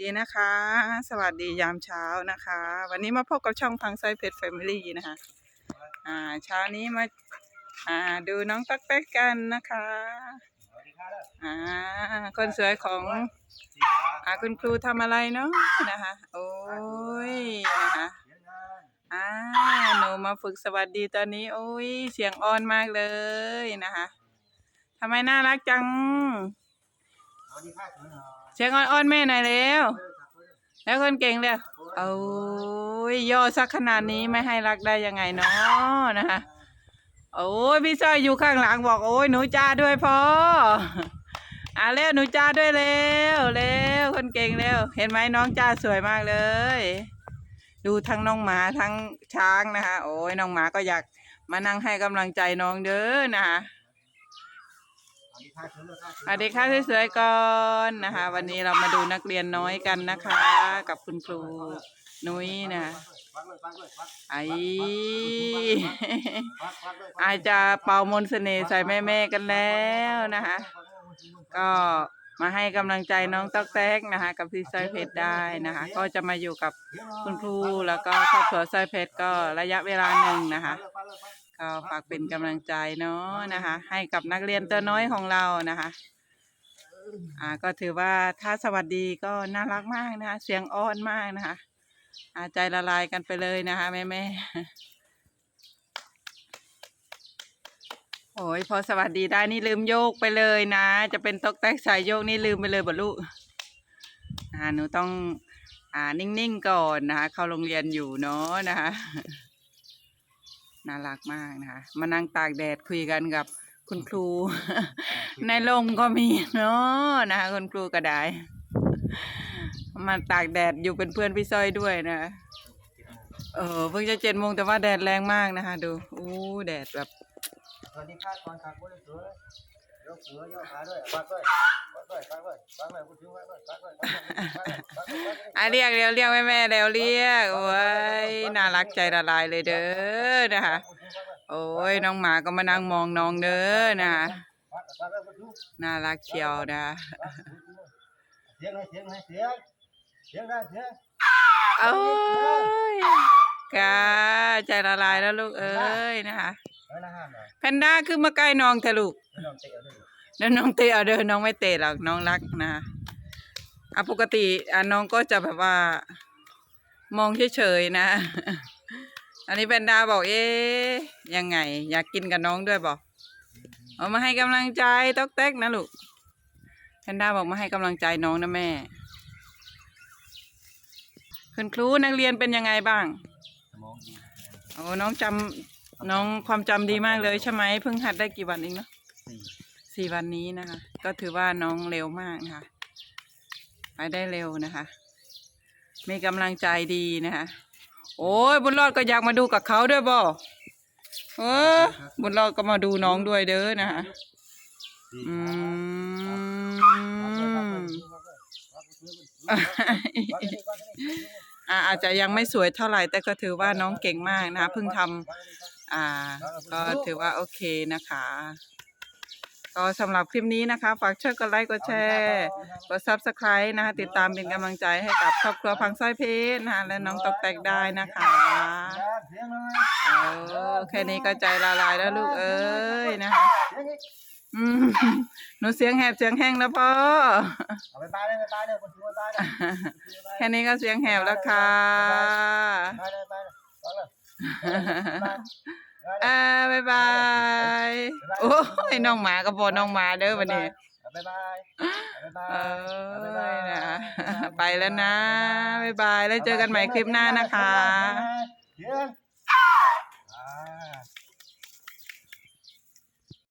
ดีนะคะ สวัสดียามเช้านะคะ วันนี้มาพบกับช่องพังไซเพชรแฟมิลี่นะคะ อ่าเช้านี้มาอ่าดูน้องตักแป๊กกันนะคะ อ่าคนสวยของอ่าคุณครูทำอะไรเนาะนะคะ โอ้ยนะคะอ่าหนูมาฝึกสวัสดีตอนนี้ โอ้ยเสียงอ่อนมากเลยนะคะทำไมน่ารักจัง เสียงอ่อนๆแม่หน่อยเร็วแล้วคนเก่งเร็วโอ้ยย่อสักขนาดนี้ไม่ให้รักได้ยังไงเนาะนะคะโอ้ยพี่จ้อยอยู่ข้างหลังบอกโอ้ยหนูจ้าด้วยพ่ออะเร็วหนูจ้าด้วยเร็วเร็วคนเก่งเร็วเห็นไหมน้องจ้าสวยมากเลย ดูทั้งน้องหมาทั้งช้างนะคะ โอ้ยน้องหมาก็อยากมานั่งให้กำลังใจน้องเด้อนะคะ สวัสดีค่ะสวยๆก่อนนะคะ วันนี้เรามาดูนักเรียนน้อยกันนะคะ กับคุณครูนุ้ยนะไออาจจะเป่ามนเสน่ห์ใส่แม่ๆกันแล้วนะคะ ก็มาให้กำลังใจน้องต๊อกแตกนะคะกับพี่สร้อยเพชรได้นะคะ ก็จะมาอยู่กับคุณครูแล้วก็ครอบครัวสร้อยเพชรก็ระยะเวลาหนึ่งนะคะ ก็ฝากเป็นกำลังใจเนาะนะคะ ให้กับนักเรียนตัวน้อยของเรานะคะอ่าก็ถือว่าถ้าสวัสดีก็น่ารักมากนะคะ เสียงอ้อนมากนะคะอาใจละลายกันไปเลยนะคะแม่แม่ๆโอ้ยพอสวัสดีได้นี่ลืมโยกไปเลยนะ จะเป็นตกแตกสายโยกนี่ลืมไปเลยบรรลุอ่าหนูต้องอ่านิ่งๆก่อนนะคะ เข้าโรงเรียนอยู่เนาะนะคะ น่ารักมากนะคะ มานั่งตากแดดคุยกันกับคุณครู ในลมก็มีเนาะนะคะคุณครูก็ได้ มาตากแดดอยู่เป็นเพื่อนพี่ซ้อยด้วยนะเออเพิ่งจะเจ็ดโมงแต่ว่าแดดแรงมากนะคะ ดูอู้แดดแบบสวัสดีครับก่อนครับคุณเสือยกเสือยกขาด้วยปักด้วยปักด้วยปักด้วยปักด้วยคุณถื อไว้ด้วยปักด้วยปักด้วยปักด้วยปักด้วยอะเรียกเร็วเรียกแม่แม่ๆเร็วเรียกโอ้ยน่ารักใจละลายเลยเด้อนะคะโอ้ยน้องหมาก็มานั่งมองน้องเด้อนะคะปักปักด้วยคุณถือน่ารักเชียวนะเสียงไหนเสียงไหนเสียงเสียงได้เสียงโอ้ยกาใจละลายแล้วลูกเอ้ยนะคะเออนะฮะหน่อยแพนด้าคือมาใกล้น้องเถอะลูกไม่ต้อง เด้วยแล้วน้องเตะเอาเด้อน้องไม่เตะหรอกน้องรักนะอะปกติอะน้องก็จะแบบว่า มองเฉยๆนะ อันนี้แพนดาบอกเอ๊ยยังไง อยากกินกับน้องด้วยบอกเอามาให้กำลังใจต๊อกแต๊กนะลูกแพนด้าบอกมาให้กำลังใจน้องนะแม่คุณครูนักเรียนเป็นยังไงบ้างองดีโอ้น้องจำน้องความจำดีมากเลยใช่ไหมเพิ่งหัดได้กี่วันเองเนาะ สี่สี่วันนี้นะคะ ก็ถือว่าน้องเร็วมากนะคะ ไปได้เร็วนะคะ มีกำลังใจดีนะคะ โอ้ยบุญรอดก็อยากมาดูกับเขาด้วยบ่เออบุญรอดก็มาดูน้องด้วยเด้อนะคะดีอืมอ่าอาจจะยังไม่สวยเท่าไหร่ แต่ก็ถือว่าน้องเก่งมากนะคะเพิ่งทำอ่า ก็ถือว่าโอเคนะคะ ก็สำหรับคลิปนี้นะคะ ฝากช่วยกดไลค์กดแชร์กด subscribe นะคะ ติดตามเป็นกำลังใจให้กับครอบครัวพังสร้อยเพชรนะคะและน้องตกแต่งได้นะคะเสียงเลยโอ้แค่นี้ก็ใจละลายแล้วลูกเอ้ยนะคะเสียงอีกอืมหนูเสียงแหบเสียงแห้งแล้วพ่อเอาไปตายเลยไปตายเลยคุณถือว่าตายเลยแค่นี้ก็เสียงแหบแล้วค่ะตายเลยตายเลยตายเลย อ่าบายบาย โอ้ยน้องหมาก็พอน้องหมาเด้อวันนี้บ๊ายบายบ๊ายบาเอยอนะไปแล้วนะบายบายแล้วเจอกันใหม่คลิปหน้านะคะเสียงอ่า